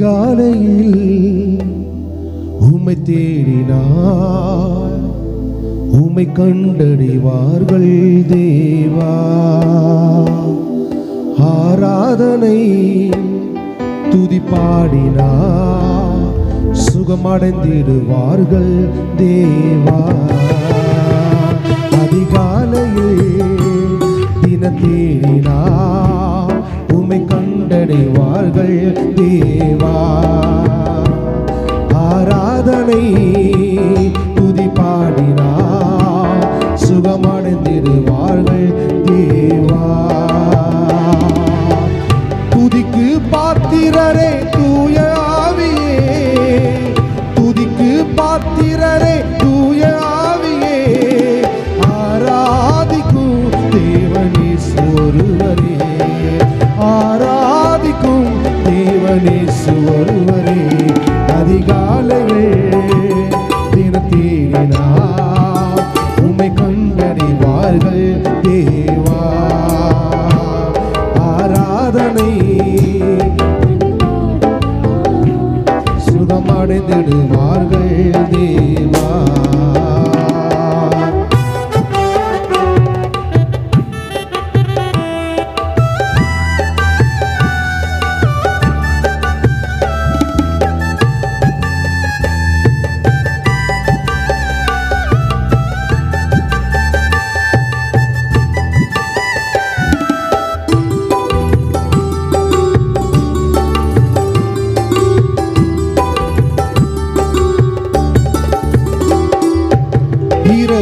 அதிகாலையில் உம்மை தேடினார். உம்மை கண்டடைவார்கள் தேவா. ஆராதனை துதி பாடினார் சுகமடைந்திடுவார்கள் தேவா. அதிகாலையில் தின தேடினார். கண்டடைவார்கள் தேவா. ஆராதனை துதி பாடினா சுகமடைந்திருவார்கள் தேவா.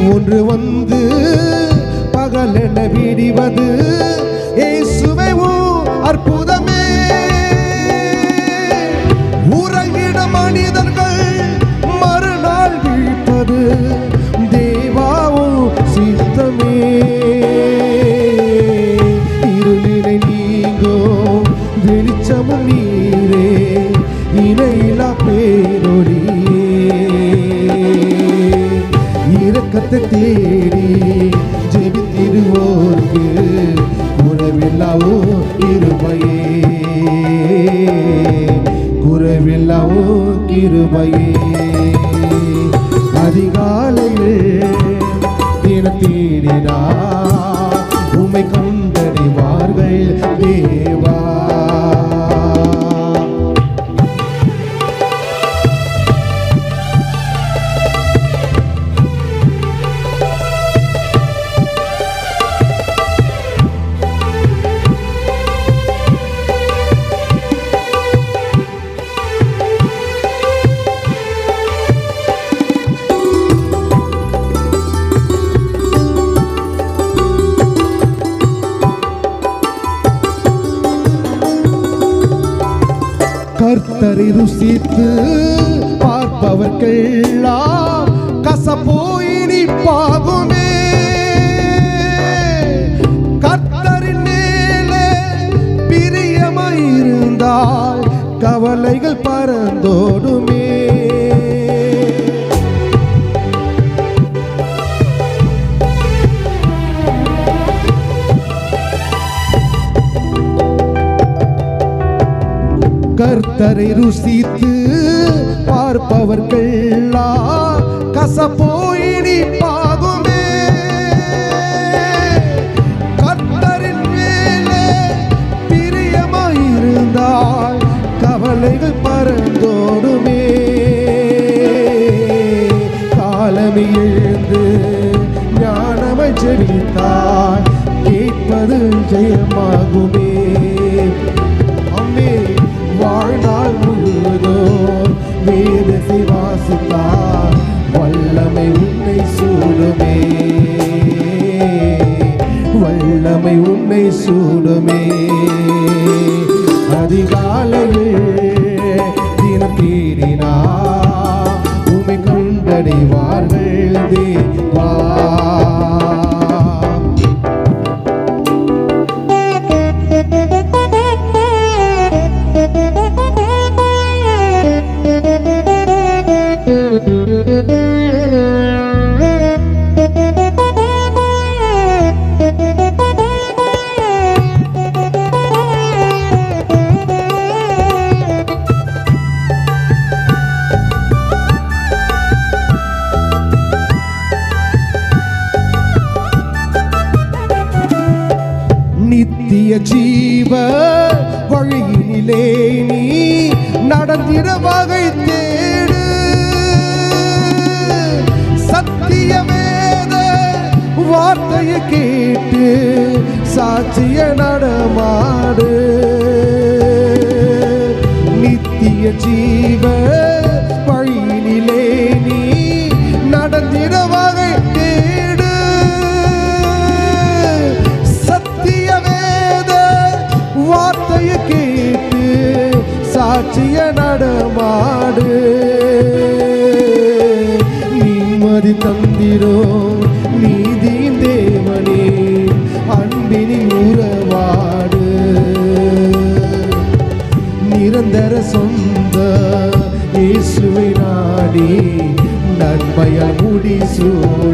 ஒன்று வந்து பகல் என விடிவது? இயேசுவே அற்புதமே. உறங்கிட மனிதர்கள் குறைவில்லாவோ கிருபையே. கர்த்தரை ருசித்து பார்ப்பவர்க்கெல்லாம் கசப்போயினி பாகுமே கர்த்தரை ருசித்து பார்ப்பவர்கள்லாம் கசப்போயினி பாகுமே கர்த்தரின் மேலே பிரியமாயிருந்தால் கவலைகள் பறந்தோடுமே. காலமே எழுந்து ஞானமை ஜெயித்தால் கேட்பது ஜெயமாகுமே. வேதத்தை வாசித்தார் வல்லமை உன்னை சூடுமே. வல்லமை உன்னை சூடுமே. அதிகாலையில் தினம் தேடினா ஜீவ வழியினிலே நீ நடந்திட வகை தேடு. சத்திய வேத வார்த்தையை கேட்டு சாட்சிய நடமாடு. நித்திய ஜீவ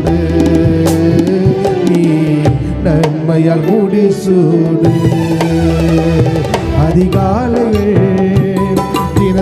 முடிசூடு நீ நன்மையால் முடிசூடு அதிகாலையில் தின